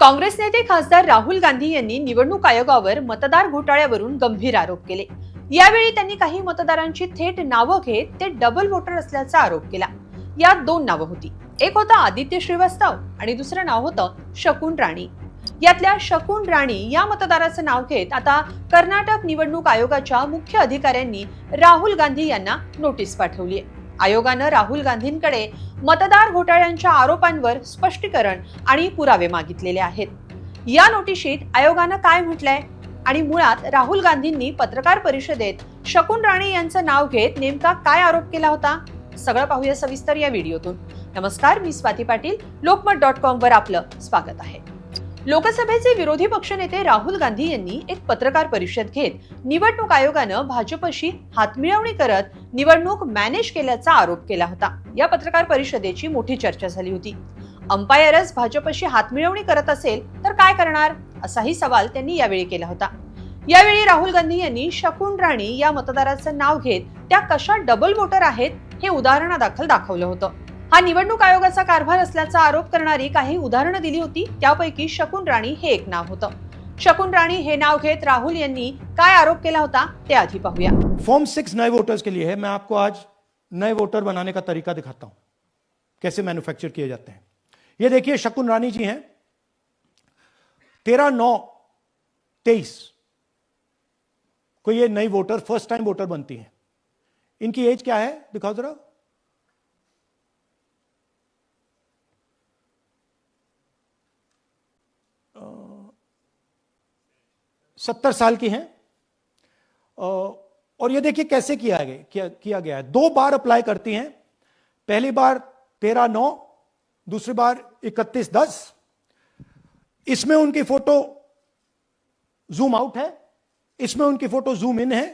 काँग्रेस नेते खासदार राहुल गांधी यांनी निवडणूक आयोगावर मतदार घोटाळ्यावरून गंभीर आरोप केले. यावेळी त्यांनी काही मतदारांची थेट नावं घेत ते डबल वोटर असल्याचा आरोप केला. यात दोन नावं होती. एक होता आदित्य श्रीवास्तव आणि दुसरं नाव होतं शकुन राणी. यातल्या शकुन राणी या मतदाराचं नाव घेत आता कर्नाटक निवडणूक आयोगाच्या मुख्य अधिकाऱ्यांनी राहुल गांधी यांना नोटीस पाठवली आहे. आयोगानं राहुल गांधींकडे मतदार घोटाळ्यांच्या आरोपांवर स्पष्टीकरण आणि पुरावे मागितलेले आहेत. या नोटिशीत आयोगानं काय म्हटलंय? आणि मुळात राहुल गांधींनी पत्रकार परिषदेत शकुन राणे यांचं नाव घेत नेमका काय आरोप केला होता? सगळं पाहूया सविस्तर या व्हिडिओतून. नमस्कार मी स्वाती पाटील. लोकमत डॉट कॉम वर आपलं स्वागत आहे. लोकसभेचे विरोधी पक्षनेते राहुल गांधी यांनी एक पत्रकार परिषद घेत निवडणूक आयोगानं भाजपशी हातमिळवणी करत निवडणूक मॅनेज केल्याचा आरोप केला होता. या पत्रकार परिषदेची मोठी चर्चा झाली होती. अंपायरच भाजपशी हातमिळवणी करत असेल तर काय करणार? असाही सवाल त्यांनी यावेळी केला होता. यावेळी राहुल गांधी यांनी शकुन राणी या मतदाराचं नाव घेत त्या कशा डबल वोटर आहेत हे उदाहरणादाखल दाखवलं होतं. हा निवडणूक आयोगाचा कारभार असल्याचा आरोप करणारी काही उदाहरणं दिली होती. त्यापैकी शकुन राणी हे एक नाव होतं. शकुन राणी हे नाव घेत राहुल यांनी काय आरोप केला होता ते आधी पाहूया. फॉर्म सिक्स नए वोटर्स के लिए है मैं आपको आज नए वोटर बनाने का तरीका दिखाता हूं। कैसे मैन्युफैक्चर किए जाते हैं। ये देखिए शकुन रानी जी हैं। तेरह नौ तेईस को ये नई वोटर फर्स्ट टाइम वोटर बनती हैं। इनकी एज क्या है? दिखाओ जरा। सत्तर साल की हैं। और ये देखिए कैसे किया गया किया, किया गया है। दो बार अप्लाई करती हैं। पहली बार तेरह नौ दूसरी बार इकतीस दस। इसमें उनकी फ़ोटो जूम आउट है। इसमें उनकी फ़ोटो जूम इन है।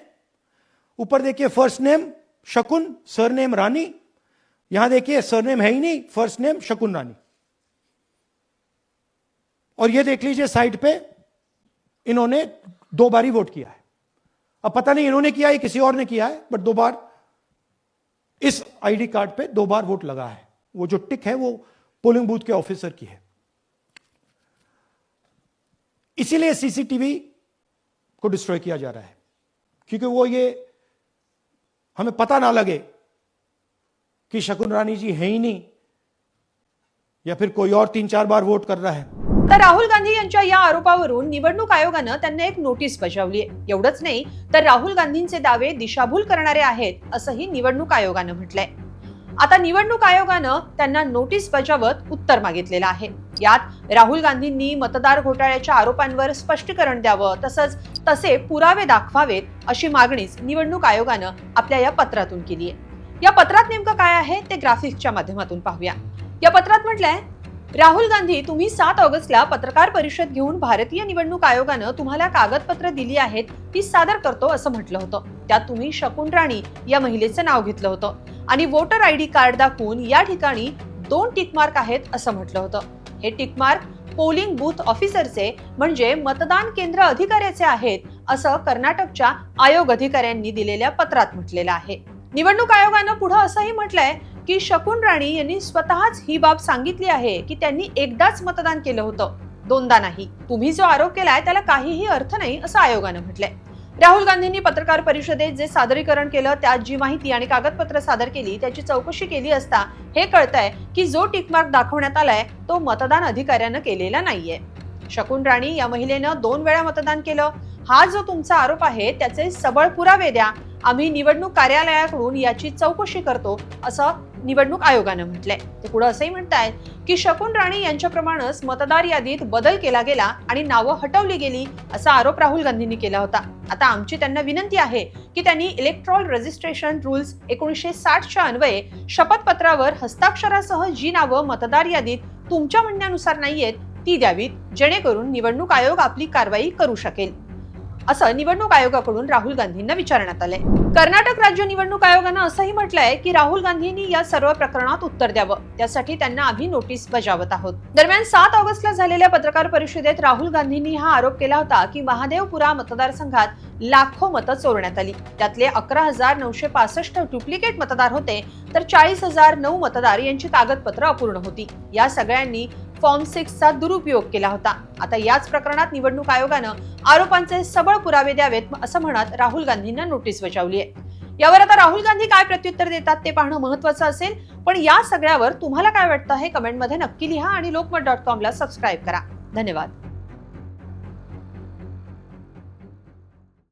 ऊपर देखिए first name Shakun surname Rani. यहाँ देखिए सरनेम है ही नहीं फ़र्स्ट नेम शकुन रानी। और ये देख लीजिए साइड पे। इन्होंने दो बार ही वोट किया है। अब पता नहीं इन्होंने किया है, किसी और ने किया है बट दो बार इस आईडी कार्ड पे दो बार वोट लगा है। वो जो टिक है, वो पोलिंग बूथ के ऑफिसर की है। इसीलिए सीसीटीवी को डिस्ट्रॉय किया जा रहा है। क्योंकि वो ये हमें पता ना लगे कि शकुन रानी जी है ही नहीं, या फिर कोई और तीन चार बार वोट कर रहा है। तर राहुल गांधी यांच्या या आरोपावरून निवडणूक आयोगानं त्यांना एक नोटीस बजावली आहे. एवढंच नाही तर राहुल गांधींचे दावे दिशाभूल करणारे आहेत असंही निवडणूक आयोगानं म्हटलंय. आता निवडणूक आयोगानं त्यांना नोटीस बजावत उत्तर मागितलेलं आहे. यात राहुल गांधींनी मतदार घोटाळ्याच्या आरोपांवर स्पष्टीकरण द्यावं तसंच तसे पुरावे दाखवावेत अशी मागणीच निवडणूक आयोगानं आपल्या या पत्रातून केली आहे या पत्रात नेमकं काय आहे ते ग्राफिक्सच्या माध्यमातून पाहूया. या पत्रात म्हटलंय राहुल गांधी तुम्ही सात ऑगस्टला पत्रकार परिषद घेऊन भारतीय निवडणूक आयोगानं तुम्हाला कागदपत्र दिली आहेत ती सादर करतो असं म्हटलं होतं. त्यात तुम्ही शकुन राणी या महिलेचं नाव घेतलं होतं. आणि वोटर आय डी कार्ड दाखवून या ठिकाणी दोन टिकमार्क आहेत असं म्हटलं होतं. हे टिकमार्क पोलिंग बूथ ऑफिसरचे म्हणजे मतदान केंद्र अधिकाऱ्याचे आहेत असं कर्नाटकच्या आयोग अधिकाऱ्यांनी दिलेल्या पत्रात म्हटलेलं आहे. निवडणूक आयोगानं पुढे असंही म्हटलंय की शकुन राणी यांनी स्वतःच ही बाब सांगितली आहे की त्यांनी एकदाच मतदान केलं होतं. दोनदा नाही. तुम्ही जो आरोप केलाय त्याला काहीही अर्थ नाही असं आयोगानं म्हटलंय. राहुल गांधींनी पत्रकार परिषदेत जे सादरीकरण केलं त्यात जी माहिती आणि कागदपत्र सादर केली त्याची चौकशी केली असता हे कळतंय की जो टिकमार्क दाखवण्यात आलाय तो मतदान अधिकाऱ्यानं केलेला नाहीये. शकुन राणी या महिलेनं दोन वेळा मतदान केलं. हा जो तुमचा आरोप आहे त्याचे सबळ पुरावे द्या. आम्ही निवडणूक कार्यालयाकडून याची चौकशी करतो असं निवडणूक आयोगानं म्हटलंय. ते पुढे असंही म्हणतायत की शकुन राणी यांच्याप्रमाणेच मतदार यादीत बदल केला गेला आणि नावं हटवली गेली असा आरोप राहुल गांधींनी केला होता. आता आमची त्यांना विनंती आहे की त्यांनी इलेक्ट्रॉल रजिस्ट्रेशन रूल्स एकोणीसशे साठच्या अन्वये शपथपत्रावर हस्ताक्षरासह जी नावं मतदार यादीत तुमच्या म्हणण्यानुसार नाहीयेत ती द्यावीत जेणेकरून निवडणूक आयोग आपली कारवाई करू शकेल. असं निवडणूक आयोगाकडून राहुल गांधींना विचारण्यात आलंय. कर्नाटक राज्य निवडणूक आयोगानं असंही म्हटलंय की राहुल गांधींनी या सर्व प्रकरणात उत्तर द्यावं. त्यासाठी त्यांना आम्ही नोटीस बजावत आहोत. दरम्यान सात ऑगस्टला झालेल्या पत्रकार परिषदेत राहुल गांधींनी हा आरोप केला होता की महादेवपुरा मतदारसंघात लाखो मतं चोरण्यात आली. त्यातले अकरा हजार नऊशे पासष्ट डुप्लिकेट मतदार होते तर चाळीस हजार नऊ मतदार यांची कागदपत्र अपूर्ण होती. या सगळ्यांनी फॉर्म सिक्सचा दुरुपयोग केला होता. आता याच प्रकरणात निवडणूक आयोगानं आरोपांचे सबळ पुरावे द्यावेत असं म्हणत राहुल गांधींना नोटीस बजावली आहे. यावर आता राहुल गांधी काय प्रत्युत्तर देतात ते पाहणं महत्वाचं असेल पण या सगळ्यावर तुम्हाला काय वाटतं हे कमेंटमध्ये नक्की लिहा आणि लोकमत डॉट कॉमला सबस्क्राईब करा. धन्यवाद.